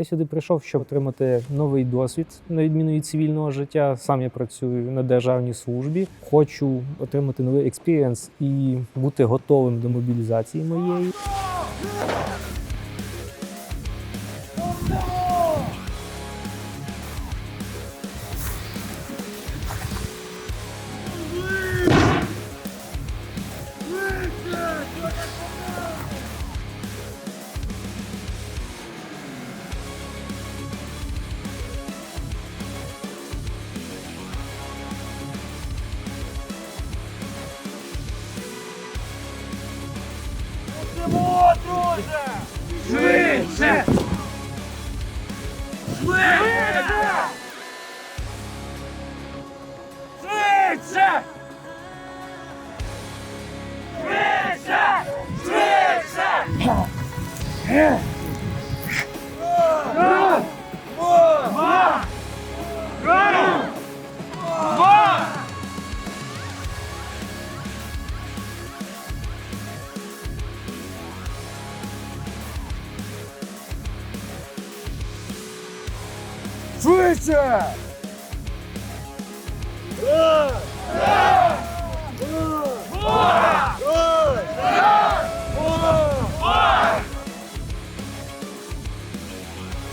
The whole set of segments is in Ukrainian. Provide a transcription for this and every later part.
Я сюди прийшов, щоб отримати новий досвід на відміну від цивільного життя. Сам я працюю на державній службі. Хочу отримати новий експірієнс і бути готовим до мобілізації моєї. Free!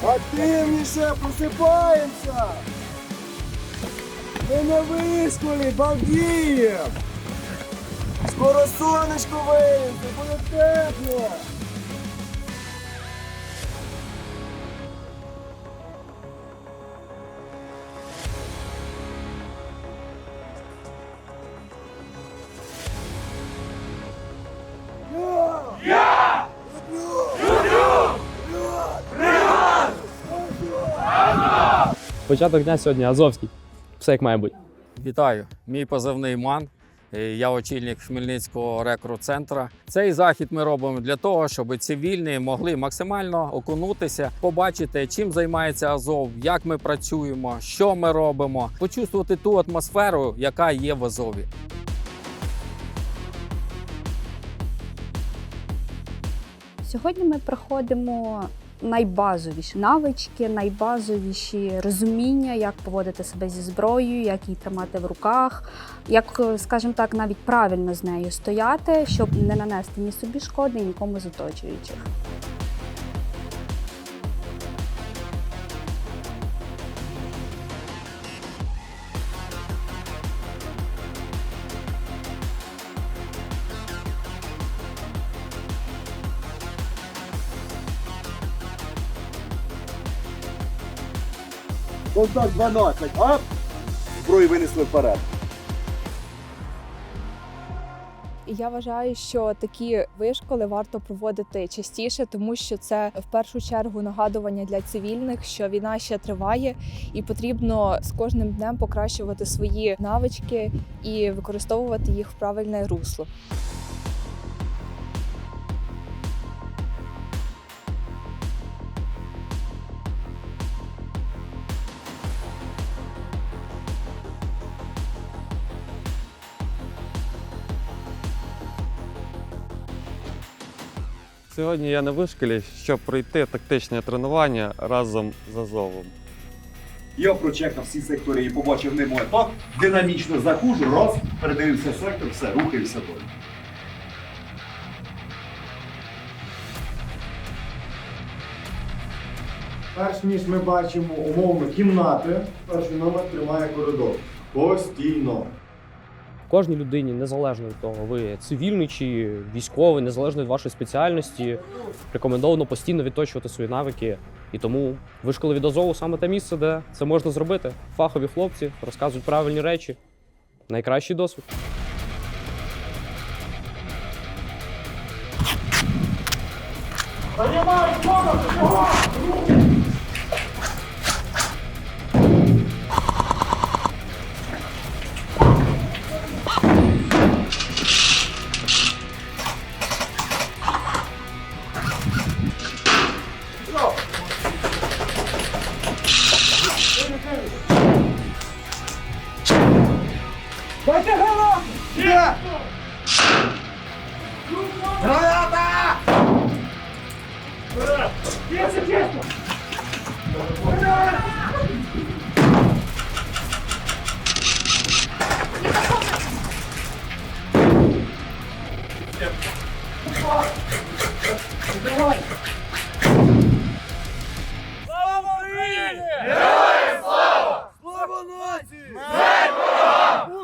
Активніше просипаємося! Ми на вишколі, балдієм! Скоро сонечко вийде, буде тепло! Початок дня сьогодні Азовський. Все як має бути. Вітаю, мій позивний МАН. Е, Я очільник Хмельницького рекрут-центра. Цей захід ми робимо для того, щоб цивільні могли максимально окунутися, побачити, чим займається Азов, як ми працюємо, що ми робимо, почувствувати ту атмосферу, яка є в Азові. Сьогодні ми проходимо найбазовіші навички, найбазовіші розуміння, як поводити себе зі зброєю, як її тримати в руках, як, скажімо так, навіть правильно з нею стояти, щоб не нанести ні собі шкоди, ні нікому з оточуючих. Контакт 12, ап! Зброю винесли вперед. Я вважаю, що такі вишколи варто проводити частіше, тому що це в першу чергу нагадування для цивільних, що війна ще триває, і потрібно з кожним днем покращувати свої навички і використовувати їх в правильне русло. Сьогодні я на вишколі, щоб пройти тактичне тренування разом з Азовом. Я прочекав всі сектори і побачив нему так. Динамічно заходжу, раз, передивився сектор, все, рухаюся далі. Перш ніж ми бачимо умовно кімнати, перший номер тримає коридор. Постійно. Кожній людині, незалежно від того, ви цивільний чи військовий, незалежно від вашої спеціальності, рекомендовано постійно відточувати свої навики. І тому вишколи від Азову саме те місце, де це можна зробити. Фахові хлопці розказують правильні речі. Найкращий досвід. Дайте голову! Граната! Чисто, чисто! Давай! Слава Україні! Героям слава! Слава нації! Смерть!